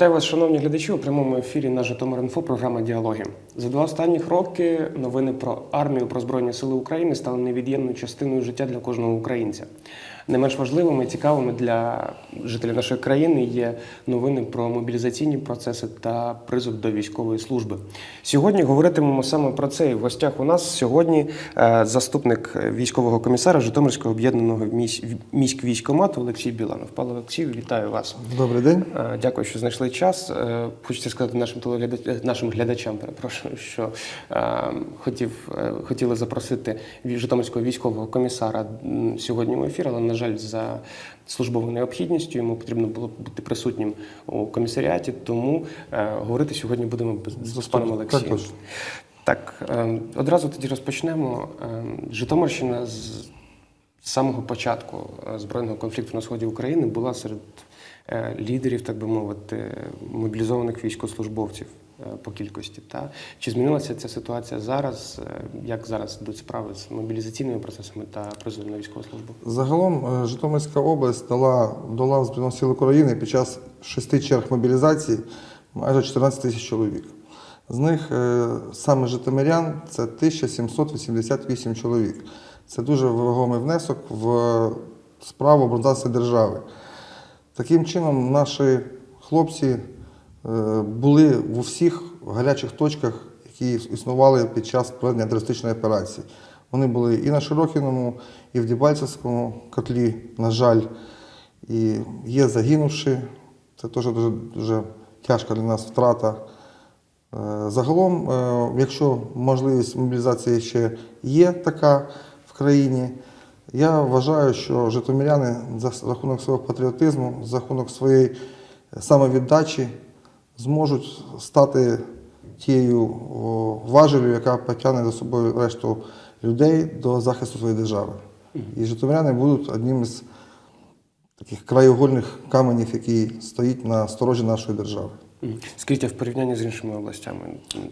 Вітаю вас, шановні глядачі. У прямому ефірі на Житомир.Інфо програма Діалоги. За два останніх роки новини про армію, про Збройні Сили України стали невід'ємною частиною життя для кожного українця. Не менш важливими і цікавими для жителів нашої країни є новини про мобілізаційні процеси та призов до військової служби. Сьогодні говоритимемо саме про це. І в гостях у нас сьогодні е, заступник військового комісара Житомирського об'єднаного місь- міськвійськомату Олексій Біланов. Пане Олексію, вітаю вас. Добрий день. Е, Дякую, що знайшли час. Е, Хочеться сказати нашим телеглядач- нашим глядачам, перепрошую, що хотів, хотіли запросити Житомирського військового комісара сьогодні в ефір, але, на жаль, за службовою необхідністю йому потрібно було бути присутнім у комісаріаті, тому е, говорити сьогодні будемо з, паном Олексієм. Так, е, одразу тоді розпочнемо. Е, Житомирщина з самого початку е, збройного конфлікту на сході України була серед е, лідерів, так би мовити, мобілізованих військовослужбовців е, по кількості. Та чи змінилася ця ситуація зараз? Як зараз йдуть справи з мобілізаційними процесами та призовом на військову службу? Загалом Житомирська область дала до лав Збройних сил України під час шести черг мобілізації майже 14 тисяч чоловік. З них саме житомирян це 1788 чоловік. Це дуже вагомий внесок в справу обороноздатності держави. Таким чином, наші хлопці е, були в усіх гарячих точках, які існували під час проведення терористичної операції. Вони були і на Широкіному, і в Дебальцевському котлі, на жаль, і є загинувши. Це теж дуже, дуже тяжка для нас втрата. Е, Загалом, е, якщо можливість мобілізації ще є така в країні, я вважаю, що житомиряни за рахунок свого патріотизму, за рахунок своєї самовіддачі зможуть стати тією важелю, яка потягне за собою решту людей до захисту своєї держави. І житомиряни будуть одним із таких краєугольних каменів, які стоїть на сторожі нашої держави. Скажіть, а в порівнянні з іншими областями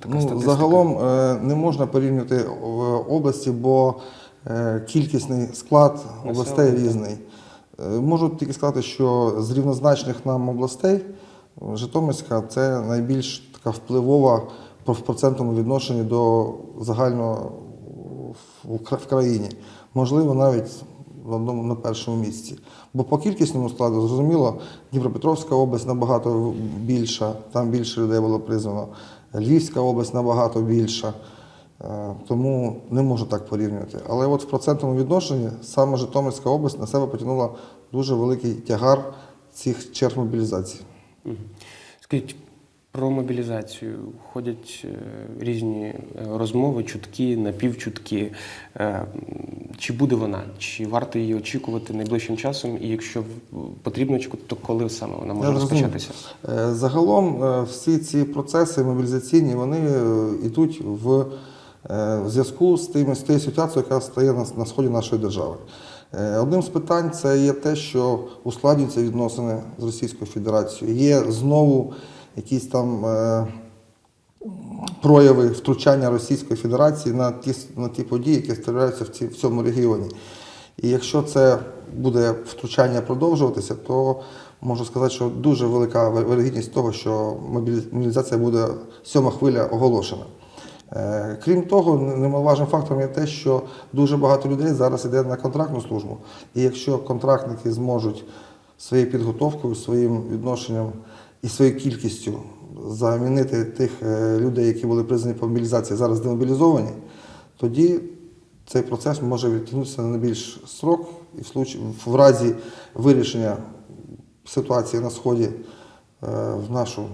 така Ну, статистика? загалом е, не можна порівнювати е, області, бо е, кількісний склад областей різний. Е, Можу тільки сказати, що з рівнозначних нам областей е, Житомирська це найбільш така впливова в процентному відношенні до загального в в країні. Можливо, навіть в одному на першому місці. Бо по кількісному складу, зрозуміло, Дніпропетровська область набагато більша, там більше людей було призвано. Львівська область набагато більша. Е, Тому не можу так порівнювати. Але от в процентному відношенні саме Житомирська область на себе потягнула дуже великий тягар цих черг мобілізації. Скажіть, про мобілізацію ходять е, різні е, розмови, чутки, напівчутки. Чи буде вона? Чи варто її очікувати найближчим часом? І якщо потрібно очікувати, то коли саме вона може Я розпочатися? Загалом всі ці процеси мобілізаційні вони йдуть в в зв'язку з тим з тією ситуацією, яка стає на, на сході нашої держави. Е, Одним з питань це є те, що ускладнюються відносини з Російською Федерацією. Є знову якісь там е, прояви втручання Російської Федерації на ті, на ті події, які створюються в, ці, в цьому регіоні. І якщо це буде втручання продовжуватися, то можу сказати, що дуже велика вирогідність того, що мобілізація буде сьома хвиля оголошена. Е, Крім того, немаловажним фактором є те, що дуже багато людей зараз йде на контрактну службу. І якщо контрактники зможуть своєю підготовкою, своїм відношенням і своєю кількістю замінити тих е, людей, які були призвані по мобілізації, зараз демобілізовані, тоді цей процес може відтягнутися на більш срок, і в, разі вирішення ситуації на сході е, в нашу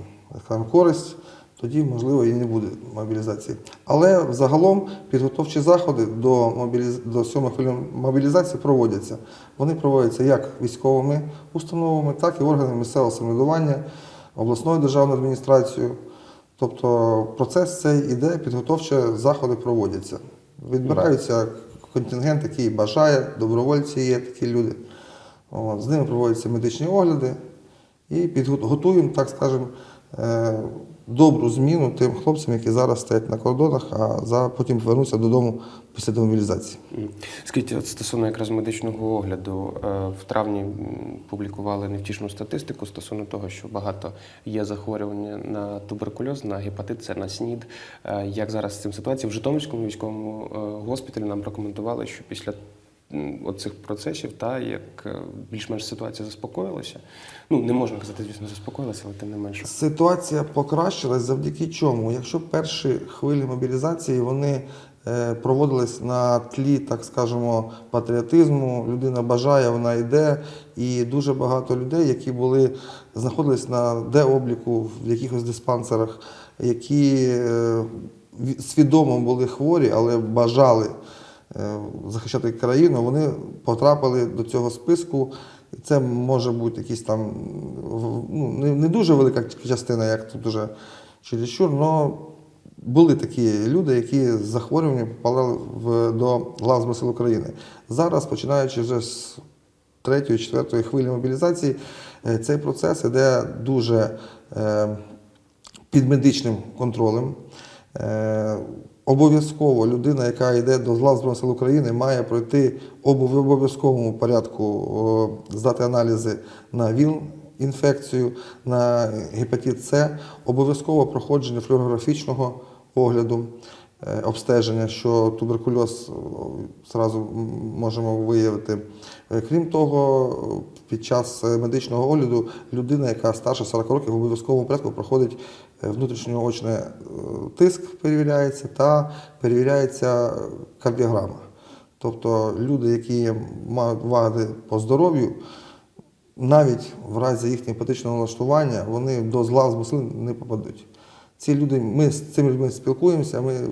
користь, тоді, можливо, і не буде мобілізації. Але загалом підготовчі заходи до, мобіліз... до сьомої хвилі мобілізації проводяться. Вони проводяться як військовими установами, так і органами місцевого самоврядування, обласною державною адміністрацією. Тобто процес цей іде, підготовчі заходи проводяться. Відбираються контингент, який бажає, добровольці є такі люди. З ними проводяться медичні огляди і підготуємо, так скажемо, е, добру зміну тим хлопцям, які зараз стоять на кордонах, а за потім повернуться додому після демобілізації. Скажіть, стосовно якраз медичного огляду, е, в травні публікували невтішну статистику стосовно того, що багато є захворювання на туберкульоз, на гепатит, С, на СНІД. Е, Як зараз з цим ситуація? В Житомирському військовому е, госпіталі нам прокоментували, що після оцих процесів, та як е, більш-менш ситуація заспокоїлася. Ну не можна казати, звісно, заспокоїлася, але тим не менше. Ситуація покращилась завдяки чому? Якщо перші хвилі мобілізації вони е, проводились на тлі, так скажемо, патріотизму, людина бажає, вона йде, і дуже багато людей, які були знаходились на деобліку в якихось диспансерах, які е, свідомо були хворі, але бажали захищати країну, вони потрапили до цього списку. Це може бути якісь там ну, не, не дуже велика частина, як тут уже чересчур, але були такі люди, які з захворюванням попали в, до лав Збройних сил України. Зараз, починаючи вже з третьої, четвертої хвилі мобілізації, е, цей процес іде дуже е, під медичним контролем. Е, Обов'язково людина, яка йде до лав Збройних сил України, має пройти в обов'язковому порядку здати аналізи на ВІЛ, інфекцію, на гепатит С, обов'язково проходження флюорографічного огляду, е, обстеження, що туберкульоз зразу можемо виявити. Е, Крім того, під час е, медичного огляду людина, яка старше 40 років, в обов'язковому порядку проходить внутрішньоочний е, тиск, перевіряється та перевіряється кардіограма. Тобто люди, які мають вади по здоров'ю, навіть в разі їхнього патичного налаштування вони до зла з муслин не попадуть. Ці люди, ми з цими людьми спілкуємося, ми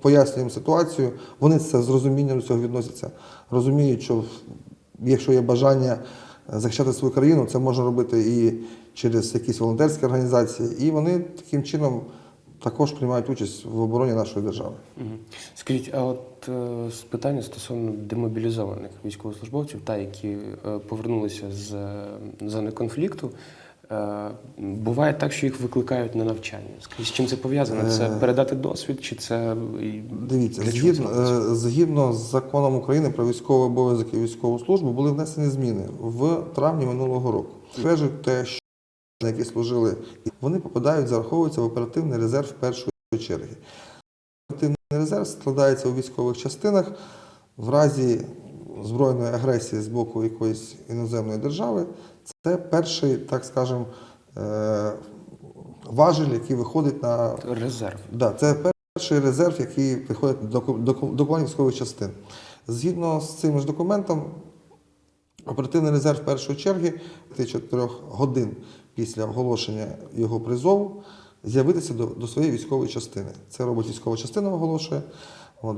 пояснюємо ситуацію, вони це з розумінням до цього відносяться. Розуміють, що якщо є бажання захищати свою країну, це можна робити і через якісь волонтерські організації, і вони таким чином також приймають участь в обороні нашої держави. Мгм. Скажіть, а от е, питання стосовно демобілізованих військовослужбовців, та які е, повернулися з е, зони конфлікту. е, Буває так, що їх викликають на навчання. Скажіть, з чим це пов'язано? Це Е. передати досвід, чи це Дивіться, згідно, згідно з законом України про військовий обов'язок і військову службу були внесені зміни в травні минулого року. Стверджують те, що які служили, вони попадають, зараховуються в оперативний резерв першої черги. Оперативний резерв складається у військових частинах в разі збройної агресії з боку якоїсь іноземної держави. Це перший, так скажемо, е, важель, який виходить на резерв? Да, це перший резерв, який приходить до, до, до військових частин. Згідно з цим ж документом, оперативний резерв першої черги 4 годин після оголошення його призову з'явитися до, до своєї військової частини. Це робить військова частина, оголошує.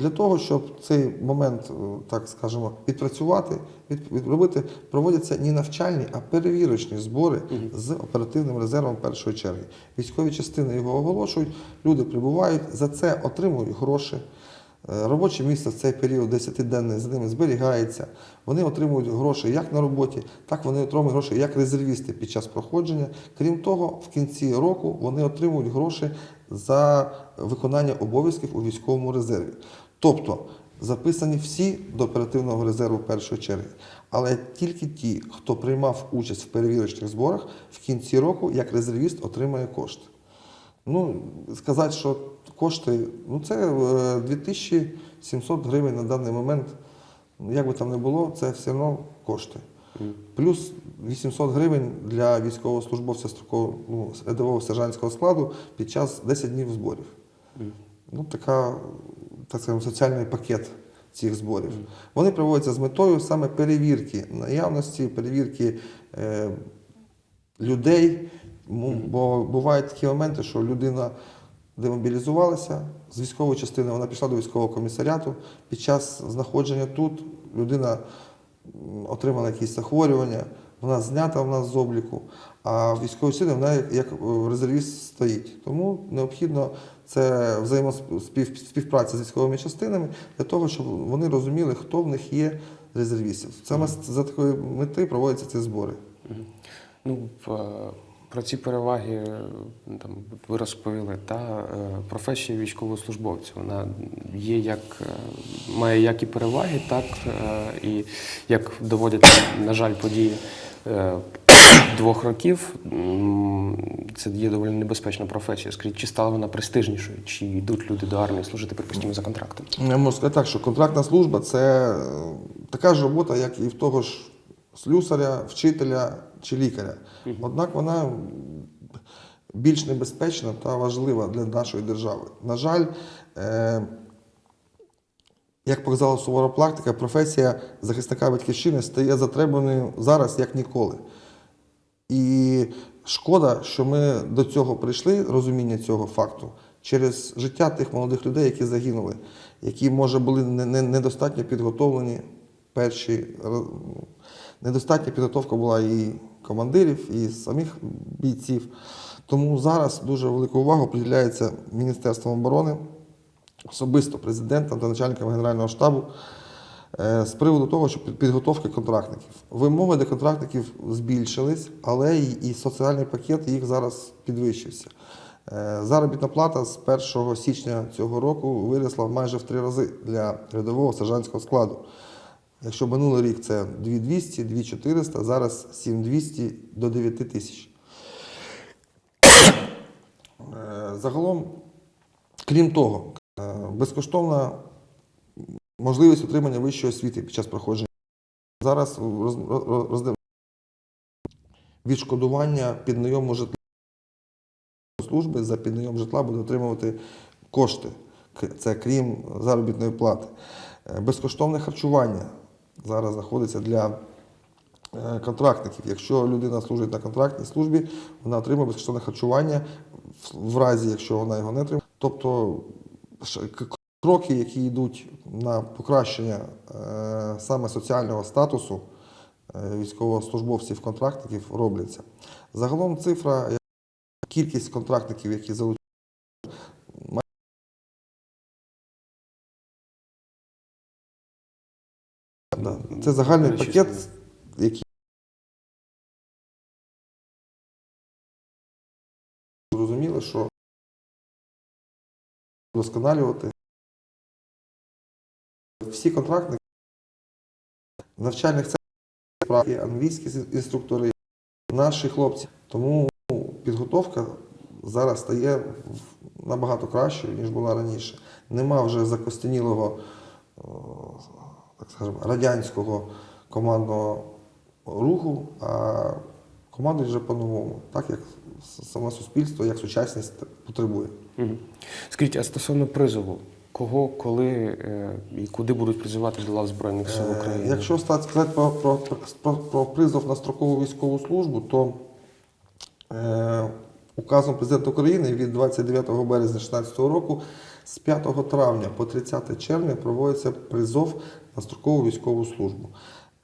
Для того, щоб цей момент, е, так скажемо, відпрацювати, від, відробити, проводяться не навчальні, а перевірочні збори з оперативним резервом першої черги. Військові частини його оголошують, люди прибувають, за це отримують гроші. Е, Робоче місце в цей період 10-денний з ними зберігається. Вони отримують гроші як на роботі, так вони отримують гроші як резервісти під час проходження. Крім того, в кінці року вони отримують гроші за виконання обов'язків у військовому резерві. Тобто записані всі до оперативного резерву першої черги, але тільки ті, хто приймав участь в перевірочних зборах, в кінці року як резервіст отримає кошти. Ну, сказати, що кошти, ну це е, 2700 гривень на даний момент. Як би там не було, це все одно кошти. Плюс 800 гривень для військовослужбовця строкового ну, рядового сержантського складу під час 10 днів зборів. Ну, така, так скажемо, соціальний пакет цих зборів. Вони проводяться з метою саме перевірки наявності, перевірки е, людей. Бо бувають такі моменти, що людина демобілізувалася з військової частини, вона пішла до військового комісаріату. Під час знаходження тут людина отримала якісь захворювання, вона знята в нас з обліку, а в військовій частині вона як, е, резервіст стоїть. Тому необхідно це взаємоспівпраця з військовими частинами для того, щоб вони розуміли, хто в них є резервістів. Саме за такої мети проводяться ці збори. Ну, е, Про ці переваги е, там ви розповіли. Та е, професія військовослужбовця вона є як е, має як і переваги, так і як доводять, на жаль, події двох років. Це є доволі небезпечна професія. Скажіть, чи стала вона престижнішою, чи йдуть люди до армії служити припустимо за контрактом? Я можу сказати так, що контрактна служба це така ж робота, як і в того ж слюсаря, вчителя чи лікаря. Однак вона більш небезпечна та важлива для нашої держави. На жаль, е, як показала сувора практика, професія захисника батьківщини стає затребуваною зараз як ніколи. І шкода, що ми до цього прийшли, розуміння цього факту, через життя тих молодих людей, які загинули, які, може, були не- не- недостатньо підготовлені перші. Недостатня підготовка була і командирів, і самих бійців. Тому зараз дуже велику увагу приділяється Міністерством оборони, особисто президентом та начальником Генерального штабу е, з приводу того, що підготовки контрактників. Вимоги до контрактників збільшились, але і, і соціальний пакет їх зараз підвищився. Е, Заробітна плата з 1 січня цього року виросла майже в три рази для рядового сержантського складу. Якщо минулий рік це 2200, 2400, зараз 7200 до 9 тисяч. Е, Загалом, крім того, е, безкоштовна можливість отримання вищої освіти під час проходження. Зараз роз, роз, роздав- відшкодування піднайому житла служби за піднайом житла буде отримувати кошти. Це крім заробітної плати. Е, Безкоштовне харчування зараз знаходиться для е, контрактників. Якщо людина служить на контрактній службі, вона отримує безкоштовне харчування в- разі, якщо вона його не отримає. Тобто кроки, які йдуть на покращення е, саме соціального статусу е, військовослужбовців контрактників робляться. Загалом цифра, кількість контрактників, які залучені, Да, Це загальний пакет, який зрозуміли, що вдосконалювати всі контрактники навчальних центрах є англійські інструктори, наші хлопці. Тому підготовка зараз стає набагато кращою, ніж була раніше. Нема вже закостянілого о, так скажемо, радянського командного руху, а командують вже по-новому, так як саме суспільство, як сучасність потребує. Скажіть, а стосовно призову, кого, коли е, і куди будуть призивати до лав Збройних сил Е, України? Якщо сказати про, про, про, про призов на строкову військову службу, то е, указом президента України від 29 березня 2016 року з 5 травня по 30 червня проводиться призов на строкову військову службу.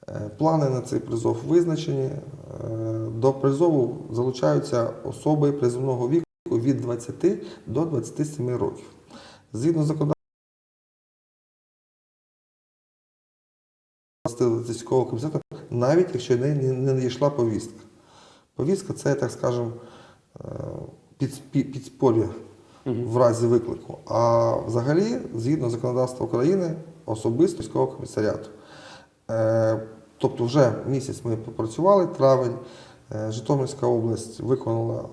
Е, Плани на цей призов визначені. Е, До призову залучаються особи призовного віку від 20 до 27 років. Згідно законодавства, військового комітету, навіть якщо не, не, надійшла повістка. Повістка це, так скажемо, е, під, під, підспор'я в разі виклику. А взагалі, згідно законодавства України, особисто військового комісаріату. Е, Тобто вже місяць ми попрацювали, травень, е, Житомирська область виконала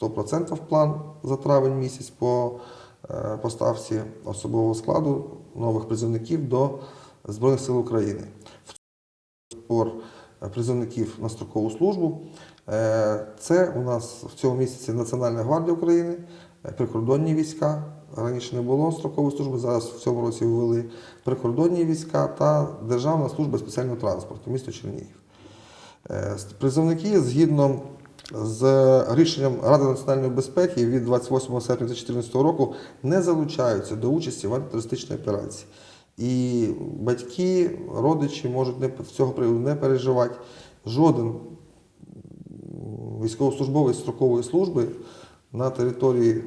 100% план за травень місяць по е, поставці особового складу нових призовників до Збройних сил України. Е, призовників на строкову службу. Це у нас в цьому місяці Національна гвардія України, прикордонні війська. Раніше не було строкової служби, зараз в цьому році ввели прикордонні війська та Державна служба спеціального транспорту, місто Чернігів. Е, Призовники згідно з рішенням Ради національної безпеки від 28 серпня 2014 року не залучаються до участі в антитерористичній операції. І батьки, родичі можуть не, в цього приводу не переживати. Жоден військовослужбовець строкової служби на території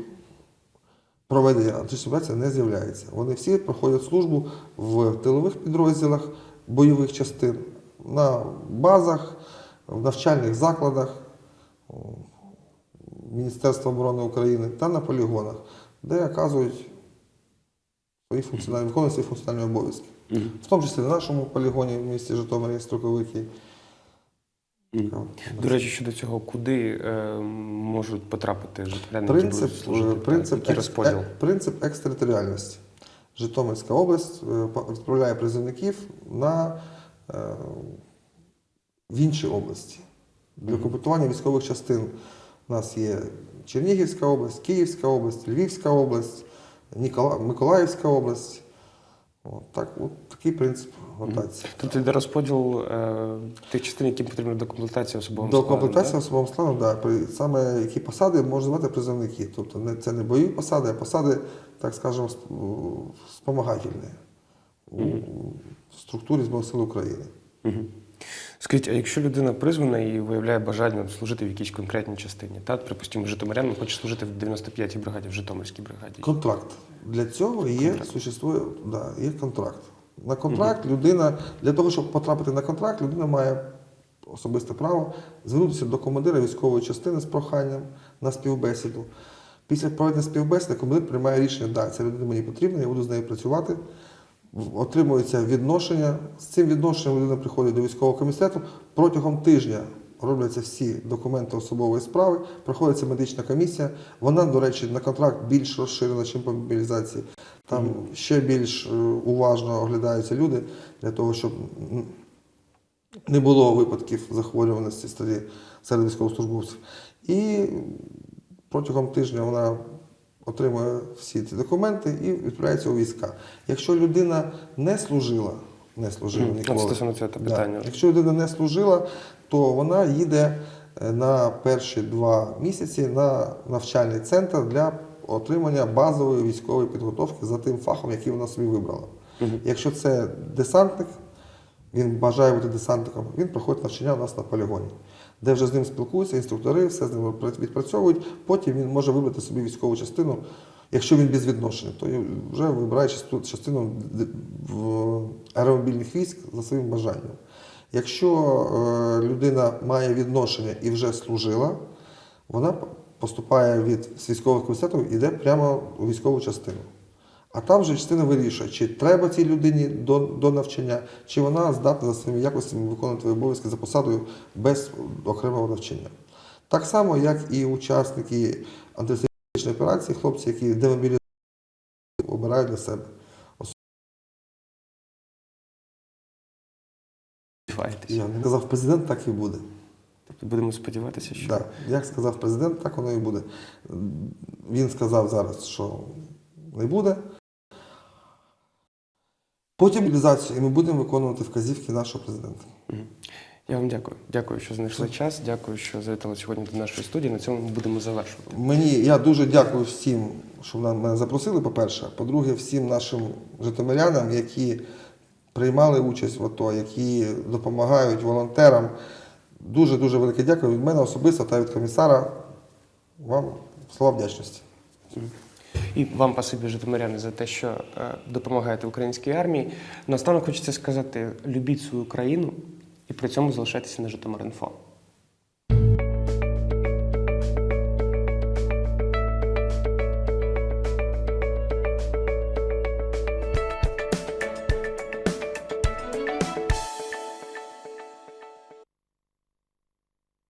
проведення антитерористичної не з'являється. Вони всі проходять службу в тилових підрозділах бойових частин, на базах, в навчальних закладах. Міністерства оборони України та на полігонах, де оказують свої функціональні, виконують свої функціональні обов'язки. В тому числі на нашому полігоні в місті Житомирі Строковики. До речі, щодо цього, куди е, можуть потрапити житомиряни, Принцип, служити? е, Так, принцип, екс- е, принцип екстериторіальності. Житомирська область е, відправляє призовників на, е, в інші області. Для комплектування військових частин у нас є Чернігівська область, Київська область, Львівська область. Миколаївська область. От, так, от такий принцип ротації. Тобто йде розподіл е, тих частин, які потрібно до комплектації особовим До комплектації так? особовим складом, да, саме які посади можуть звати призовники. Тобто не, це не бойові посади, а посади, так скажемо, сп- у- спомагательні у структурі Збройних сил України. Мгм. Скажіть, а якщо людина призвана і виявляє бажання служити в якійсь конкретній частині, так, припустимо, житомирянин хоче служити в 95-й бригаді, в Житомирській бригаді. Контракт. Для цього є, существує, да, є контракт. На контракт людина, для того, щоб потрапити на контракт, людина має особисте право звернутися до командира військової частини з проханням на співбесіду. Після проведення співбесіди командир приймає рішення, да, ця людина мені потрібна, я буду з нею працювати. Отримується відношення. З цим відношенням людина приходить до військового комітету. Протягом тижня робляться всі документи особової справи, проходиться медична комісія. Вона, до речі, на контракт більш розширена, ніж по мобілізації. Там ще більш е, уважно оглядаються люди для того, щоб не було випадків захворюваності серед військовослужбовців. І протягом тижня вона отримує всі ці документи і відправляється у війська. Якщо людина не служила, не служила ніколи. Стосовно цього Да. Якщо людина не служила, то вона їде е, на перші два місяці на навчальний центр для отримання базової військової підготовки за тим фахом, який вона собі вибрала. Якщо це десантник, він бажає бути десантником, він проходить навчання у нас на полігоні, де вже з ним спілкуються, інструктори, все з ним відпрацьовують. Потім він може вибрати собі військову частину. Якщо він без відношення, то вже вибирає частину аеромобільних військ за своїм бажанням. Якщо е, людина має відношення і вже служила, вона поступає від військових комітетів і йде прямо у військову частину. А там вже частина вирішує, чи треба цій людині до, до навчання, чи вона здатна за своїми якостями виконувати обов'язки за посадою без окремого навчання. Так само, як і учасники антитерористичної операції, хлопці, які демобілізують, обирають для себе. Я не казав президент, так і буде. Тобто будемо сподіватися, що Да. Як сказав президент, так воно і буде. Він сказав зараз, що не буде. Потім мобілізацію, і ми будемо виконувати вказівки нашого президента. я вам дякую. Дякую, що знайшли час. Дякую, що завітали сьогодні до нашої студії. На цьому ми будемо завершувати. Мені я дуже дякую всім, що мене запросили, по-перше. По-друге, всім нашим житомирянам, які приймали участь в АТО, які допомагають волонтерам. Дуже дуже велике дякую від мене особисто та від комісара. Вам слова вдячності. І вам, пасибі, житомиряни, за те, що е, допомагаєте українській армії. Наостанок хочеться сказати: любіть свою країну і при цьому залишайтеся на Житомир.Інфо.